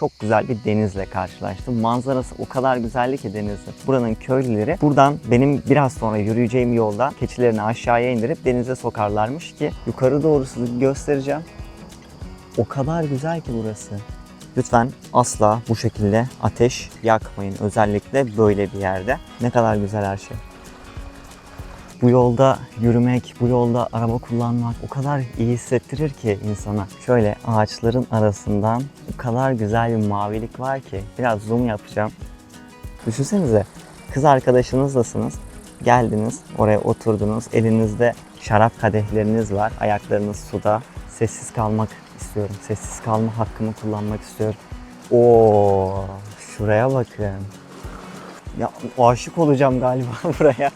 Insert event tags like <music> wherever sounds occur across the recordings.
Çok güzel bir denizle karşılaştım. Manzarası o kadar güzeldi ki denizin. Buranın köylüleri buradan benim biraz sonra yürüyeceğim yolda keçilerini aşağıya indirip denize sokarlarmış ki yukarı doğru size göstereceğim. O kadar güzel ki burası. Lütfen asla bu şekilde ateş yakmayın. Özellikle böyle bir yerde. Ne kadar güzel her şey. Bu yolda yürümek, bu yolda araba kullanmak o kadar iyi hissettirir ki insana. Şöyle ağaçların arasından o kadar güzel bir mavilik var ki. Biraz zoom yapacağım. Düşünsenize kız arkadaşınızlasınız. Geldiniz, oraya oturdunuz. Elinizde şarap kadehleriniz var. Ayaklarınız suda. Sessiz kalmak istiyorum. Sessiz kalma hakkımı kullanmak istiyorum. Oo, şuraya bakın. Ya aşık olacağım galiba <laughs> buraya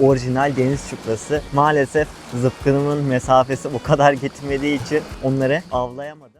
orijinal deniz çuprası. Maalesef zıpkınımın mesafesi o kadar gitmediği için onları avlayamadım.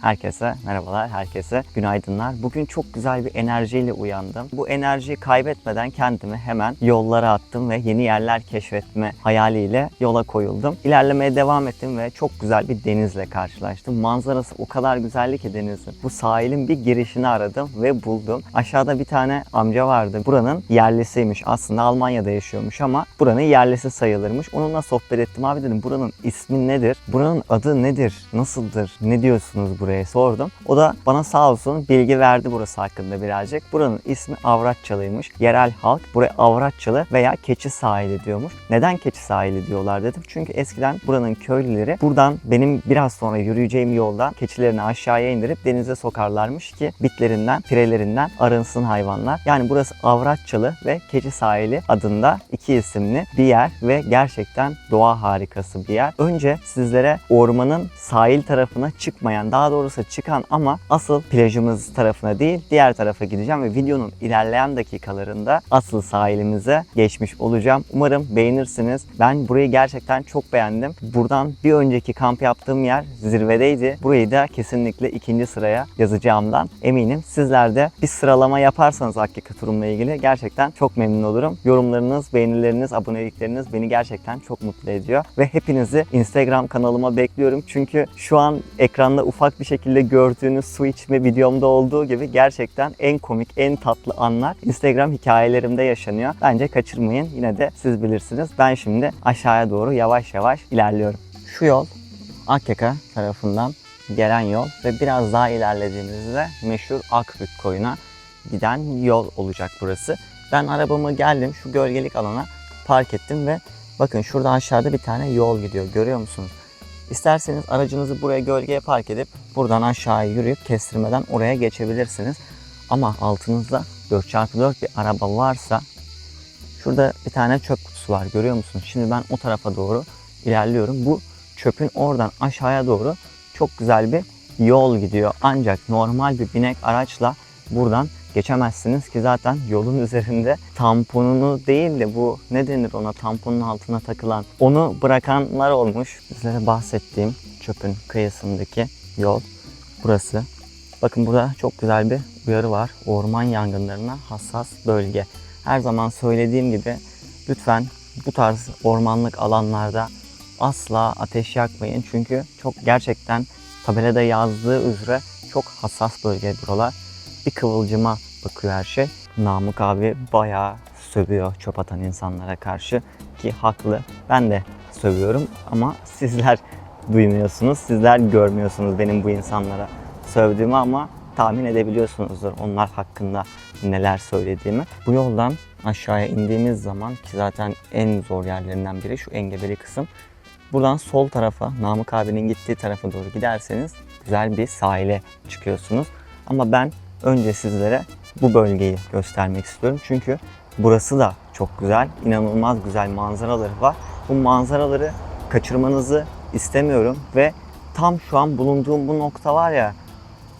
Herkese merhabalar, herkese günaydınlar. Bugün çok güzel bir enerjiyle uyandım. Bu enerjiyi kaybetmeden kendimi hemen yollara attım ve yeni yerler keşfetme hayaliyle yola koyuldum. İlerlemeye devam ettim ve çok güzel bir denizle karşılaştım. Manzarası o kadar güzeldi ki denizin. Bu sahilin bir girişini aradım ve buldum. Aşağıda bir tane amca vardı. Buranın yerlisiymiş. Aslında Almanya'da yaşıyormuş ama buranın yerlisi sayılırmış. Onunla sohbet ettim. Abi dedim buranın ismi nedir? Buranın adı nedir? Nasıldır? Ne diyorsunuz buraya sordum. O da bana sağ olsun bilgi verdi burası hakkında birazcık. Buranın ismi Avratçalıymış. Yerel halk buraya Avratçalı veya Keçi Sahili diyormuş. Neden Keçi Sahili diyorlar dedim. Çünkü eskiden buranın köylüleri buradan benim biraz sonra yürüyeceğim yoldan keçilerini aşağıya indirip denize sokarlarmış ki bitlerinden, pirelerinden arınsın hayvanlar. Yani burası Avratçalı ve Keçi Sahili adında iki isimli bir yer ve gerçekten doğa harikası bir yer. Önce sizlere ormanın sahil tarafına çıkmayan, daha doğrusu çıkan ama asıl plajımız tarafına değil, diğer tarafa gideceğim ve videonun ilerleyen dakikalarında asıl sahilimize geçmiş olacağım. Umarım beğenirsiniz. Ben burayı gerçekten çok beğendim. Buradan bir önceki kamp yaptığım yer zirvedeydi. Burayı da kesinlikle ikinci sıraya yazacağımdan eminim. Sizler de bir sıralama yaparsanız Akkika turumla ilgili gerçekten çok memnun olurum. Yorumlarınız, beğenileriniz, abonelikleriniz beni gerçekten çok mutlu ediyor. Ve hepinizi Instagram kanalıma bekliyorum. Çünkü şu an ekranda ufak bir şekilde gördüğünüz su içme videomda olduğu gibi gerçekten en komik, en tatlı anlar Instagram hikayelerimde yaşanıyor. Bence kaçırmayın. Yine de siz bilirsiniz. Ben şimdi aşağıya doğru yavaş yavaş ilerliyorum. Şu yol Akyaka tarafından gelen yol ve biraz daha ilerlediğimizde meşhur Akbük koyuna giden yol olacak burası. Ben arabamı geldim şu gölgelik alana park ettim ve bakın şurada aşağıda bir tane yol gidiyor. Görüyor musunuz? İsterseniz aracınızı buraya gölgeye park edip buradan aşağıya yürüyüp kestirmeden oraya geçebilirsiniz. Ama altınızda 4x4 bir araba varsa şurada bir tane çöp kutusu var görüyor musunuz? Şimdi ben o tarafa doğru ilerliyorum. Bu çöpün oradan aşağıya doğru çok güzel bir yol gidiyor. Ancak normal bir binek araçla buradan geçemezsiniz ki zaten yolun <laughs> üzerinde tamponunu değil de bu ne denir ona tamponun altına takılan onu bırakanlar olmuş. Sizlere bahsettiğim çöpün kıyısındaki yol burası. Bakın burada çok güzel bir uyarı var. Orman yangınlarına hassas bölge. Her zaman söylediğim gibi lütfen bu tarz ormanlık alanlarda asla ateş yakmayın. Çünkü çok gerçekten tabelada yazdığı üzere çok hassas bölge buralar. Bir kıvılcıma bakıyor her şey. Namık abi bayağı sövüyor çöp atan insanlara karşı ki haklı. Ben de sövüyorum ama sizler <laughs> duymuyorsunuz, sizler görmüyorsunuz benim bu insanlara sövdüğümü ama tahmin edebiliyorsunuzdur onlar hakkında neler söylediğimi. Bu yoldan aşağıya indiğimiz zaman ki zaten en zor yerlerinden biri şu engebeli kısım. Buradan sol tarafa, Namık abinin gittiği tarafa doğru giderseniz güzel bir sahile çıkıyorsunuz. Ama ben önce sizlere bu bölgeyi göstermek istiyorum. Çünkü burası da çok güzel, inanılmaz güzel manzaraları var. Bu manzaraları kaçırmanızı istemiyorum ve tam şu an bulunduğum bu nokta var ya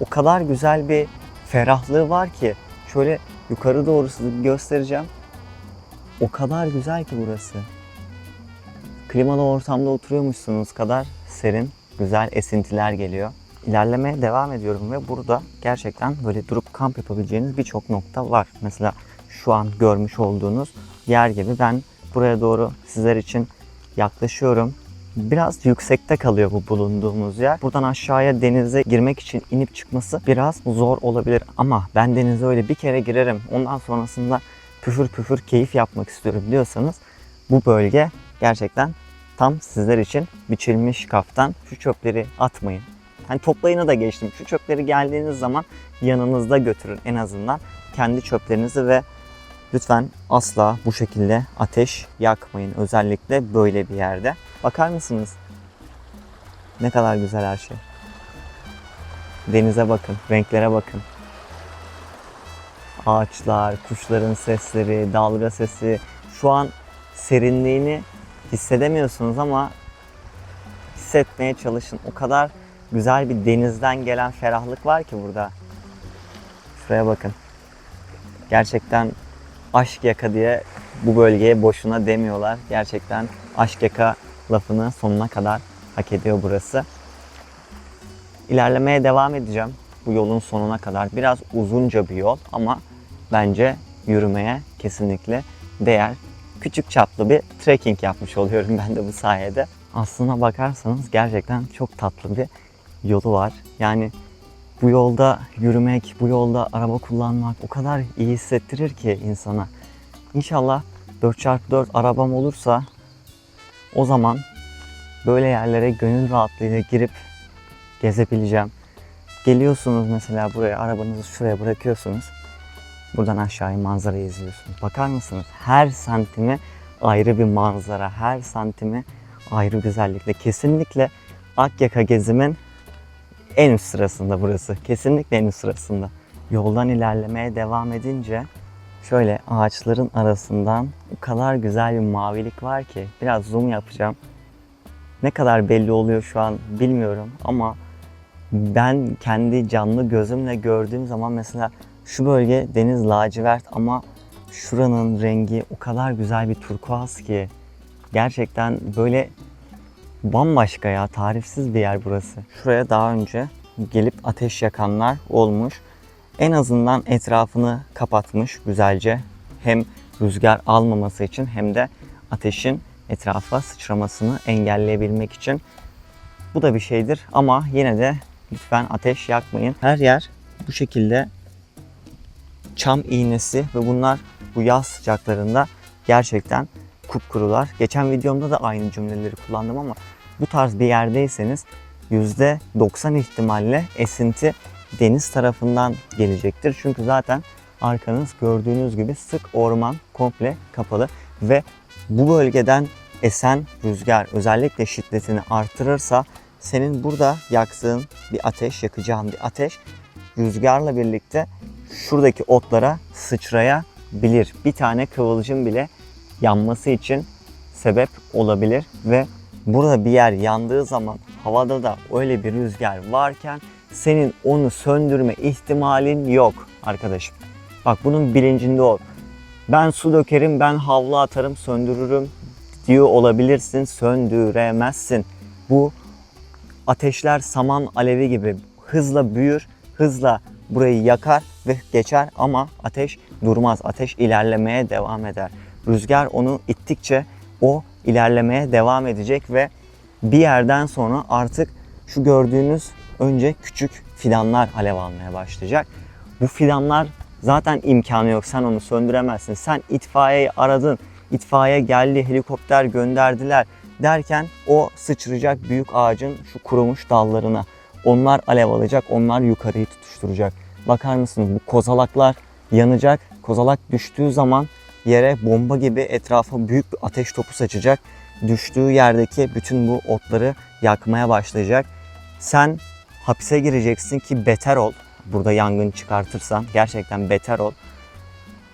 o kadar güzel bir ferahlığı var ki şöyle yukarı doğru size göstereceğim. O kadar güzel ki burası. Klimalı ortamda oturuyormuşsunuz kadar serin, güzel esintiler geliyor. İlerlemeye devam ediyorum ve burada gerçekten böyle durup kamp yapabileceğiniz birçok nokta var. Mesela şu an görmüş olduğunuz yer gibi ben buraya doğru sizler için yaklaşıyorum. biraz yüksekte kalıyor bu bulunduğumuz yer. Buradan aşağıya denize girmek için inip çıkması biraz zor olabilir ama ben denize öyle bir kere girerim. Ondan sonrasında püfür püfür keyif yapmak istiyorum diyorsanız bu bölge gerçekten tam sizler için biçilmiş kaftan. Şu çöpleri atmayın. Hani toplayını da geçtim. Şu çöpleri geldiğiniz zaman yanınızda götürün en azından. Kendi çöplerinizi ve lütfen asla bu şekilde ateş yakmayın. Özellikle böyle bir yerde. Bakar mısınız? Ne kadar güzel her şey. Denize bakın, renklere bakın. Ağaçlar, kuşların sesleri, dalga sesi. Şu an serinliğini hissedemiyorsunuz ama hissetmeye çalışın. O kadar güzel bir denizden gelen ferahlık var ki burada. Şuraya bakın. Gerçekten aşk yaka diye bu bölgeye boşuna demiyorlar. Gerçekten aşk yaka lafını sonuna kadar hak ediyor burası. İlerlemeye devam edeceğim bu yolun sonuna kadar. Biraz uzunca bir yol ama bence yürümeye kesinlikle değer. Küçük çaplı bir trekking yapmış oluyorum <laughs> ben de bu sayede. Aslına bakarsanız gerçekten çok tatlı bir yolu var. Yani bu yolda yürümek, bu yolda araba kullanmak o kadar iyi hissettirir ki insana. İnşallah 4x4 arabam olursa o zaman böyle yerlere gönül rahatlığıyla girip gezebileceğim. Geliyorsunuz mesela buraya, arabanızı şuraya bırakıyorsunuz. Buradan aşağıya manzarayı izliyorsunuz. Bakar mısınız? Her santimi ayrı bir manzara, her santimi ayrı güzellikle. Kesinlikle Akyaka gezimin en üst sırasında burası. Kesinlikle en üst sırasında. Yoldan ilerlemeye devam edince şöyle ağaçların arasından o kadar güzel bir mavilik var ki biraz zoom yapacağım. Ne kadar belli oluyor şu an bilmiyorum ama ben kendi canlı gözümle gördüğüm zaman mesela şu bölge deniz lacivert ama şuranın rengi o kadar güzel bir turkuaz ki gerçekten böyle bambaşka ya tarifsiz bir yer burası. Şuraya daha önce gelip ateş yakanlar olmuş. En azından etrafını kapatmış güzelce. Hem rüzgar almaması için hem de ateşin etrafa sıçramasını engelleyebilmek için. Bu da bir şeydir ama yine de lütfen ateş yakmayın. Her yer bu şekilde çam iğnesi ve bunlar bu yaz sıcaklarında gerçekten kupkurular. Geçen videomda da aynı cümleleri kullandım ama bu tarz bir yerdeyseniz %90 ihtimalle esinti deniz tarafından gelecektir. Çünkü zaten arkanız gördüğünüz gibi sık orman komple kapalı ve bu bölgeden esen rüzgar özellikle şiddetini artırırsa senin burada yaktığın bir ateş, yakacağın bir ateş rüzgarla birlikte şuradaki otlara sıçrayabilir. Bir tane kıvılcım bile yanması için sebep olabilir ve burada bir yer yandığı zaman havada da öyle bir rüzgar varken senin onu söndürme ihtimalin yok arkadaşım. Bak bunun bilincinde ol. Ben su dökerim, ben havlu atarım, söndürürüm diyor olabilirsin, söndüremezsin. Bu ateşler saman alevi gibi hızla büyür, hızla burayı yakar ve geçer ama ateş durmaz. Ateş ilerlemeye devam eder. Rüzgar onu ittikçe o ilerlemeye devam edecek ve bir yerden sonra artık şu gördüğünüz önce küçük fidanlar alev almaya başlayacak. Bu fidanlar zaten imkanı yok. Sen onu söndüremezsin. Sen itfaiyeyi aradın. İtfaiye geldi, helikopter gönderdiler derken o sıçrayacak büyük ağacın şu kurumuş dallarına. Onlar alev alacak, onlar yukarıyı tutuşturacak. Bakar mısınız bu kozalaklar yanacak. Kozalak düştüğü zaman yere bomba gibi etrafa büyük bir ateş topu saçacak. Düştüğü yerdeki bütün bu otları yakmaya başlayacak. Sen hapise gireceksin ki beter ol. Burada yangın çıkartırsan gerçekten beter ol.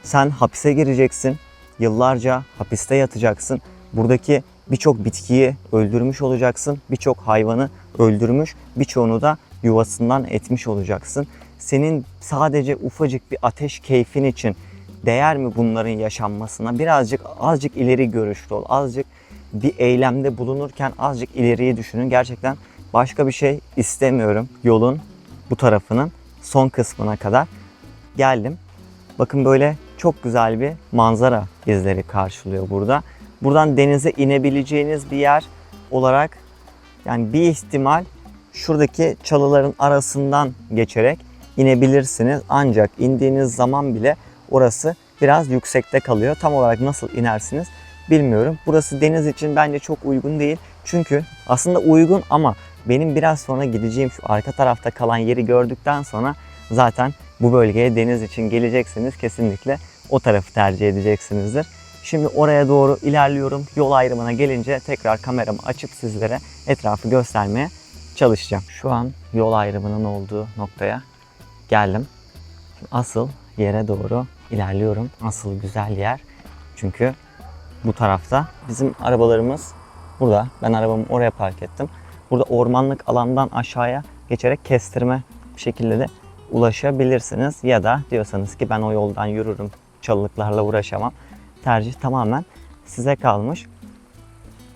Sen hapise gireceksin. Yıllarca hapiste yatacaksın. Buradaki birçok bitkiyi öldürmüş olacaksın. Birçok hayvanı öldürmüş, birçoğunu da yuvasından etmiş olacaksın. Senin sadece ufacık bir ateş keyfin için değer mi bunların yaşanmasına? Birazcık azıcık ileri görüşlü ol. Azıcık bir eylemde bulunurken azıcık ileriyi düşünün. Gerçekten başka bir şey istemiyorum. Yolun bu tarafının son kısmına kadar geldim. Bakın böyle çok güzel bir manzara izleri karşılıyor burada. Buradan denize inebileceğiniz bir yer olarak Yani bir ihtimal şuradaki çalıların arasından geçerek inebilirsiniz. Ancak indiğiniz zaman bile orası biraz yüksekte kalıyor. Tam olarak nasıl inersiniz bilmiyorum. Burası deniz için bence çok uygun değil. Çünkü aslında uygun ama benim biraz sonra gideceğim şu arka tarafta kalan yeri gördükten sonra zaten bu bölgeye deniz için geleceksiniz. Kesinlikle o tarafı tercih edeceksinizdir. Şimdi oraya doğru ilerliyorum. Yol ayrımına gelince tekrar kameramı açıp sizlere etrafı göstermeye çalışacağım. Şu an yol ayrımının olduğu noktaya geldim. Asıl yere doğru ilerliyorum. Asıl güzel yer. Çünkü bu tarafta bizim arabalarımız burada. Ben arabamı oraya park ettim. Burada ormanlık alandan aşağıya geçerek kestirme şekilde de ulaşabilirsiniz. Ya da diyorsanız ki ben o yoldan yürürüm, çalılıklarla uğraşamam. Tercih tamamen size kalmış.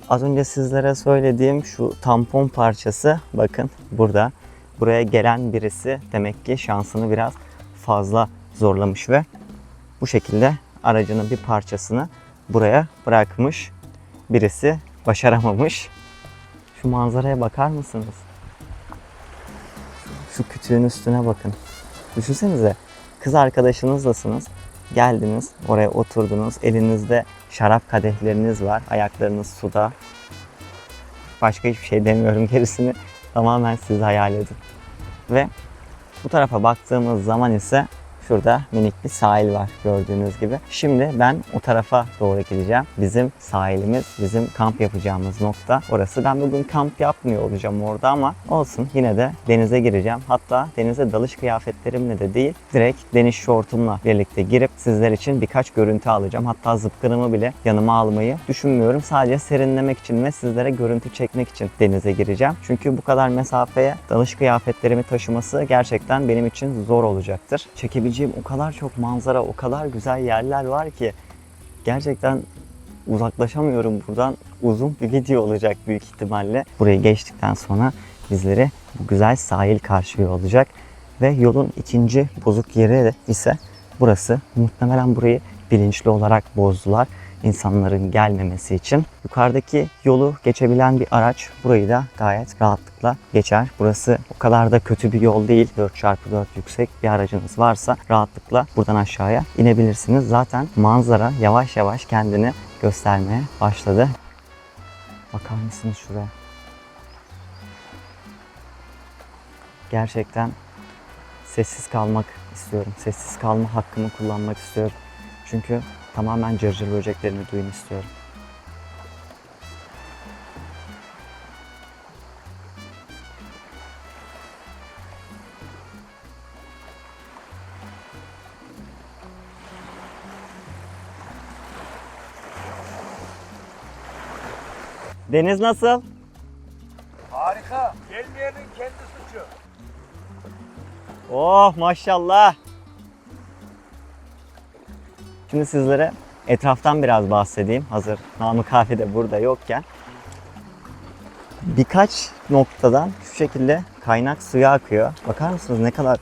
Az önce sizlere söylediğim şu tampon parçası bakın burada. Buraya gelen birisi demek ki şansını biraz fazla zorlamış ve bu şekilde aracının bir parçasını buraya bırakmış. Birisi başaramamış. Şu manzaraya bakar mısınız? Şu kütüğün üstüne bakın. Düşünsenize kız arkadaşınızlasınız. Geldiniz, oraya oturdunuz. Elinizde şarap kadehleriniz var. Ayaklarınız suda. Başka hiçbir şey demiyorum <laughs> gerisini. Tamamen siz hayal edin. Ve bu tarafa baktığımız zaman ise şurada minik bir sahil var gördüğünüz gibi. Şimdi ben o tarafa doğru gideceğim. Bizim sahilimiz, bizim kamp yapacağımız nokta orası. Ben bugün kamp yapmıyor olacağım orada ama olsun yine de denize gireceğim. Hatta denize dalış kıyafetlerimle de değil direkt deniz şortumla birlikte girip sizler için birkaç görüntü alacağım. Hatta zıpkınımı bile yanıma almayı düşünmüyorum. Sadece serinlemek için ve sizlere görüntü çekmek için denize gireceğim. Çünkü bu kadar mesafeye dalış kıyafetlerimi taşıması gerçekten benim için zor olacaktır. Çekebileceğim o kadar çok manzara, o kadar güzel yerler var ki gerçekten uzaklaşamıyorum buradan. Uzun bir video olacak büyük ihtimalle. Burayı geçtikten sonra bizleri bu güzel sahil karşılıyor olacak. Ve yolun ikinci bozuk yeri ise burası. Muhtemelen burayı bilinçli olarak bozdular insanların gelmemesi için. Yukarıdaki yolu geçebilen bir araç burayı da gayet rahatlıkla geçer. Burası o kadar da kötü bir yol değil. 4x4 yüksek bir aracınız varsa rahatlıkla buradan aşağıya inebilirsiniz. Zaten manzara yavaş yavaş kendini göstermeye başladı. Bakar mısınız şuraya? Gerçekten sessiz kalmak istiyorum. Sessiz kalma hakkımı kullanmak istiyorum. Çünkü tamamen cırcır böceklerini duyun istiyorum. Deniz nasıl? Harika. Gelmeyenin kendi suçu. Oh maşallah. Şimdi sizlere etraftan biraz bahsedeyim. Hazır Namık abi de burada yokken. Birkaç noktadan şu şekilde kaynak suyu akıyor. Bakar mısınız ne kadar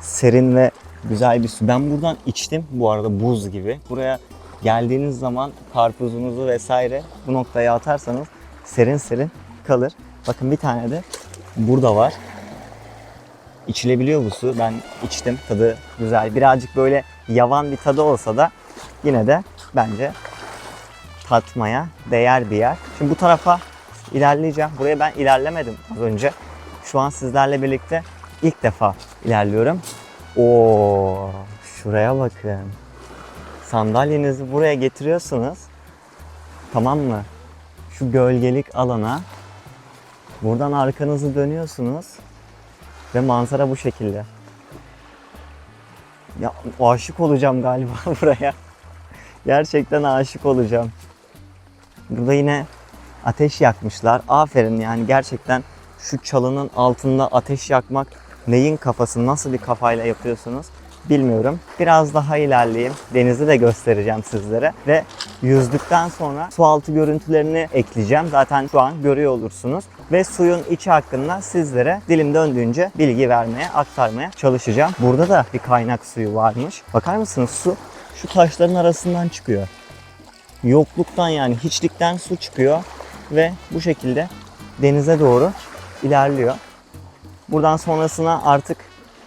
serin ve güzel bir su. Ben buradan içtim bu arada buz gibi. Buraya geldiğiniz zaman karpuzunuzu vesaire bu noktaya atarsanız serin serin kalır. Bakın bir tane de burada var. İçilebiliyor bu su. Ben içtim. Tadı güzel. Birazcık böyle yavan bir tadı olsa da yine de bence tatmaya değer bir yer. Şimdi bu tarafa ilerleyeceğim. Buraya ben ilerlemedim az önce. Şu an sizlerle birlikte ilk defa ilerliyorum. Oo, şuraya bakın. Sandalyenizi buraya getiriyorsunuz. Tamam mı? Şu gölgelik alana buradan arkanızı dönüyorsunuz ve manzara bu şekilde. Ya aşık olacağım galiba <laughs> buraya. Gerçekten aşık olacağım. Burada yine ateş yakmışlar. Aferin yani gerçekten şu çalının altında ateş yakmak neyin kafası, nasıl bir kafayla yapıyorsunuz bilmiyorum. Biraz daha ilerleyeyim. Denizi de göstereceğim sizlere ve yüzdükten sonra su altı görüntülerini ekleyeceğim. Zaten şu an görüyor olursunuz. Ve suyun içi hakkında sizlere dilim döndüğünce bilgi vermeye, aktarmaya çalışacağım. Burada da bir kaynak suyu varmış. Bakar mısınız su şu taşların arasından çıkıyor. Yokluktan yani hiçlikten su çıkıyor ve bu şekilde denize doğru ilerliyor. Buradan sonrasına artık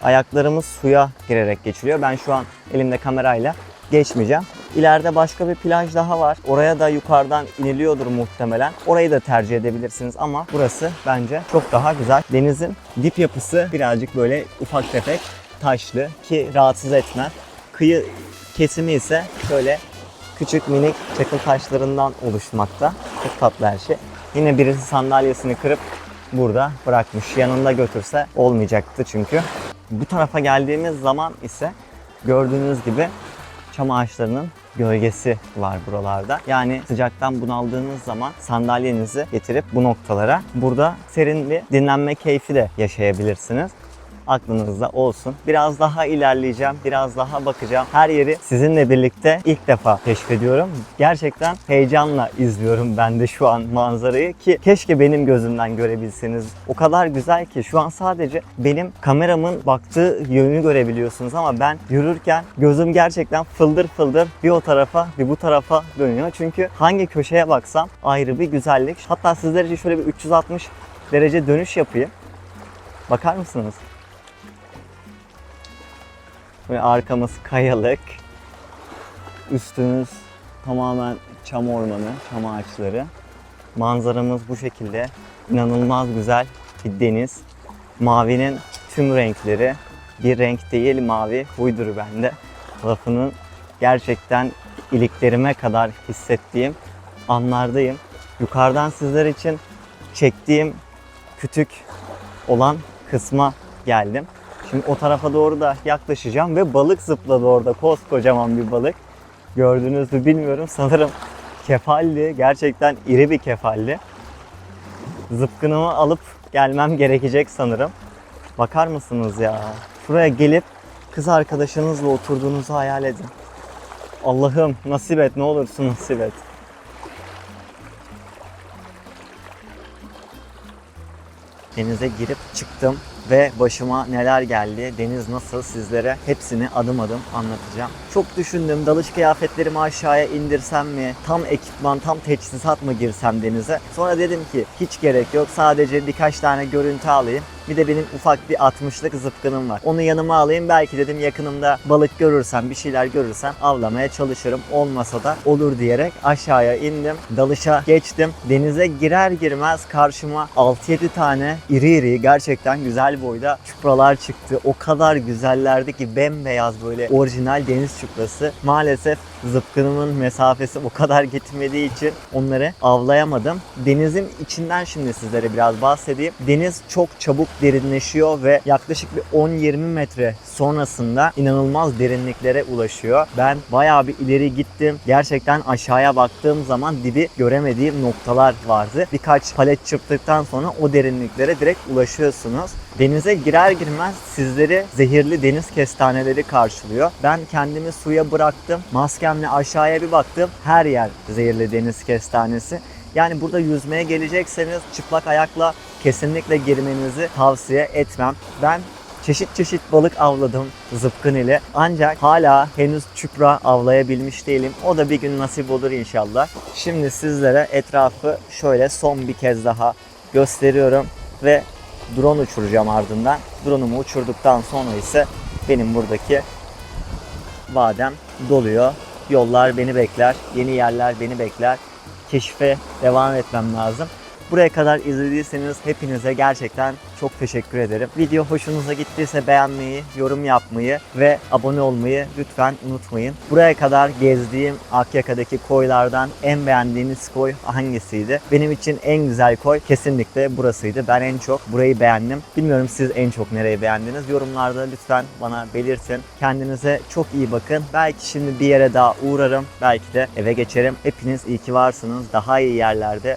ayaklarımız suya girerek geçiliyor. Ben şu an elimde kamerayla geçmeyeceğim. İleride başka bir plaj daha var. Oraya da yukarıdan iniliyordur muhtemelen. Orayı da tercih edebilirsiniz ama burası bence çok daha güzel. Denizin dip yapısı birazcık böyle ufak tefek taşlı ki rahatsız etmez. Kıyı kesimi ise şöyle küçük minik çakıl taşlarından oluşmakta. Çok tatlı her şey. Yine birisi sandalyesini kırıp burada bırakmış. Yanında götürse olmayacaktı çünkü. Bu tarafa geldiğimiz zaman ise gördüğünüz gibi çam ağaçlarının gölgesi var buralarda. Yani sıcaktan bunaldığınız zaman sandalyenizi getirip bu noktalara burada serin bir dinlenme keyfi de yaşayabilirsiniz aklınızda olsun. Biraz daha ilerleyeceğim, biraz daha bakacağım. Her yeri sizinle birlikte ilk defa keşfediyorum. Gerçekten heyecanla izliyorum ben de şu an manzarayı ki keşke benim gözümden görebilseniz. O kadar güzel ki şu an sadece benim kameramın baktığı yönü görebiliyorsunuz ama ben yürürken gözüm gerçekten fıldır fıldır bir o tarafa bir bu tarafa dönüyor. Çünkü hangi köşeye baksam ayrı bir güzellik. Hatta sizler için şöyle bir 360 derece dönüş yapayım. Bakar mısınız? Ve arkamız kayalık. Üstümüz tamamen çam ormanı, çam ağaçları. Manzaramız bu şekilde. İnanılmaz güzel bir deniz. Mavinin tüm renkleri. Bir renk değil mavi, buydur bende. Lafının gerçekten iliklerime kadar hissettiğim anlardayım. Yukarıdan sizler için çektiğim kütük olan kısma geldim. Şimdi o tarafa doğru da yaklaşacağım ve balık zıpladı orada. Koskocaman bir balık. Gördünüz mü bilmiyorum. Sanırım kefalli. Gerçekten iri bir kefalli. Zıpkınımı alıp gelmem gerekecek sanırım. Bakar mısınız ya? Şuraya gelip kız arkadaşınızla oturduğunuzu hayal edin. Allah'ım nasip et ne olursun nasip et. Denize girip çıktım ve başıma neler geldi, deniz nasıl sizlere hepsini adım adım anlatacağım. Çok düşündüm dalış kıyafetlerimi aşağıya indirsem mi, tam ekipman, tam teçhizat mı girsem denize. Sonra dedim ki hiç gerek yok sadece birkaç tane görüntü alayım. Bir de benim ufak bir 60'lık zıpkınım var. Onu yanıma alayım. Belki dedim yakınımda balık görürsem, bir şeyler görürsem avlamaya çalışırım. Olmasa da olur diyerek aşağıya indim. Dalışa geçtim. Denize girer girmez karşıma 6-7 tane iri iri gerçekten güzel boyda çupralar çıktı. O kadar güzellerdi ki bembeyaz böyle orijinal deniz çuprası. Maalesef zıpkınımın mesafesi o kadar gitmediği için onları avlayamadım. Denizin içinden şimdi sizlere biraz bahsedeyim. Deniz çok çabuk derinleşiyor ve yaklaşık bir 10-20 metre sonrasında inanılmaz derinliklere ulaşıyor. Ben bayağı bir ileri gittim. Gerçekten aşağıya baktığım zaman dibi göremediğim noktalar vardı. Birkaç palet çırptıktan sonra o derinliklere direkt ulaşıyorsunuz. Denize girer girmez sizleri zehirli deniz kestaneleri karşılıyor. Ben kendimi suya bıraktım. Maskemle aşağıya bir baktım. Her yer zehirli deniz kestanesi. Yani burada yüzmeye gelecekseniz çıplak ayakla kesinlikle girmenizi tavsiye etmem. Ben çeşit çeşit balık avladım zıpkın ile. Ancak hala henüz çupra avlayabilmiş değilim. O da bir gün nasip olur inşallah. Şimdi sizlere etrafı şöyle son bir kez daha gösteriyorum ve drone uçuracağım ardından. Drone'umu uçurduktan sonra ise benim buradaki vadem doluyor. Yollar beni bekler, yeni yerler beni bekler. Keşfe devam etmem lazım. Buraya kadar izlediyseniz hepinize gerçekten çok teşekkür ederim. Video hoşunuza gittiyse beğenmeyi, yorum yapmayı ve abone olmayı lütfen unutmayın. Buraya kadar gezdiğim Akyaka'daki koylardan en beğendiğiniz koy hangisiydi? Benim için en güzel koy kesinlikle burasıydı. Ben en çok burayı beğendim. Bilmiyorum siz en çok nereyi beğendiniz? Yorumlarda lütfen bana belirtin. Kendinize çok iyi bakın. Belki şimdi bir yere daha uğrarım. Belki de eve geçerim. Hepiniz iyi ki varsınız. Daha iyi yerlerde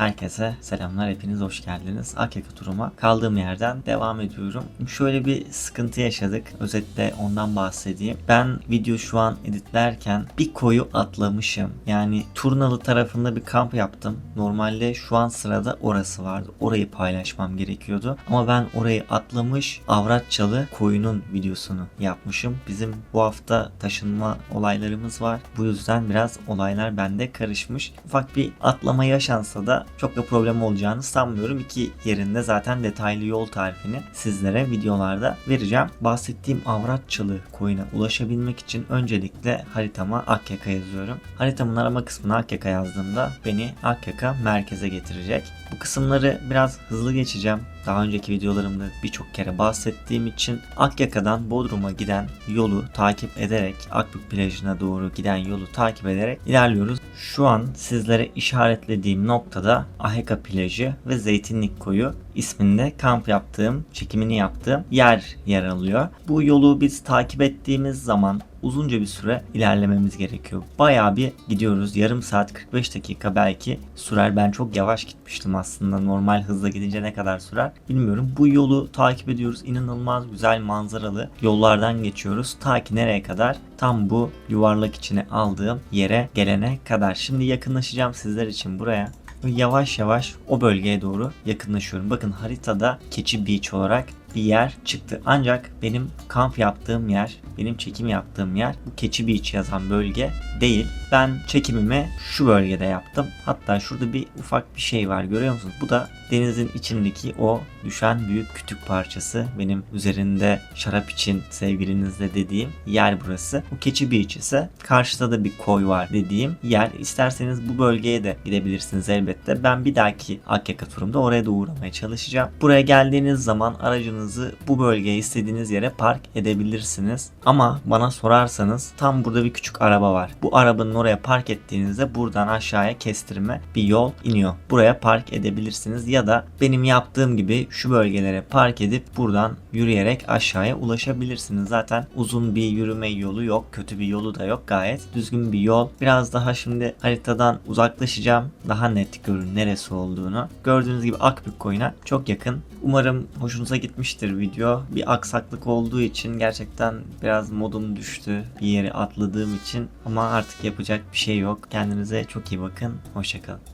Herkese selamlar, hepiniz hoş geldiniz. Akyaka turuma kaldığım yerden devam ediyorum. Şöyle bir sıkıntı yaşadık. Özetle ondan bahsedeyim. Ben video şu an editlerken bir koyu atlamışım. Yani Turnalı tarafında bir kamp yaptım. Normalde şu an sırada orası vardı. Orayı paylaşmam gerekiyordu. Ama ben orayı atlamış Avratçalı koyunun videosunu yapmışım. Bizim bu hafta taşınma olaylarımız var. Bu yüzden biraz olaylar bende karışmış. Ufak bir atlama yaşansa da çok da problem olacağını sanmıyorum. İki yerinde zaten detaylı yol tarifini sizlere videolarda vereceğim. Bahsettiğim Avratçalı koyuna ulaşabilmek için öncelikle haritama Akyaka yazıyorum. Haritamın arama kısmına Akyaka yazdığımda beni Akyaka merkeze getirecek. Bu kısımları biraz hızlı geçeceğim. Daha önceki videolarımda birçok kere bahsettiğim için Akyaka'dan Bodrum'a giden yolu takip ederek Akbük plajına doğru giden yolu takip ederek ilerliyoruz. Şu an sizlere işaretlediğim noktada Aheka plajı ve Zeytinlik koyu isminde kamp yaptığım, çekimini yaptığım yer yer alıyor. Bu yolu biz takip ettiğimiz zaman uzunca bir süre ilerlememiz gerekiyor. Bayağı bir gidiyoruz. Yarım saat 45 dakika belki sürer. Ben çok yavaş gitmiştim aslında. Normal hızla gidince ne kadar sürer bilmiyorum. Bu yolu takip ediyoruz. İnanılmaz güzel manzaralı yollardan geçiyoruz. Ta ki nereye kadar? Tam bu yuvarlak içine aldığım yere gelene kadar. Şimdi yakınlaşacağım sizler için buraya. Yavaş yavaş o bölgeye doğru yakınlaşıyorum. Bakın haritada Keçi Beach olarak bir yer çıktı. Ancak benim kamp yaptığım yer, benim çekim yaptığım yer bu Keçi Beach yazan bölge değil. Ben çekimimi şu bölgede yaptım. Hatta şurada bir ufak bir şey var görüyor musunuz? Bu da denizin içindeki o düşen büyük kütük parçası. Benim üzerinde şarap için sevgilinizle dediğim yer burası. Bu Keçi Beach ise karşıda da bir koy var dediğim yer. İsterseniz bu bölgeye de gidebilirsiniz elbette. Ben bir dahaki Akyaka turumda oraya da uğramaya çalışacağım. Buraya geldiğiniz zaman aracınızı bu bölgeye istediğiniz yere park edebilirsiniz. Ama bana sorarsanız tam burada bir küçük araba var. Bu arabanın oraya park ettiğinizde buradan aşağıya kestirme bir yol iniyor. Buraya park edebilirsiniz ya da benim yaptığım gibi şu bölgelere park edip buradan yürüyerek aşağıya ulaşabilirsiniz. Zaten uzun bir yürüme yolu yok, kötü bir yolu da yok. Gayet düzgün bir yol. Biraz daha şimdi haritadan uzaklaşacağım. Daha net görün neresi olduğunu. Gördüğünüz gibi Akbük koyuna çok yakın. Umarım hoşunuza gitmiştir video. Bir aksaklık olduğu için gerçekten biraz modum düştü. Bir yere atladığım için ama artık yapacak bir şey yok. Kendinize çok iyi bakın. Hoşçakalın.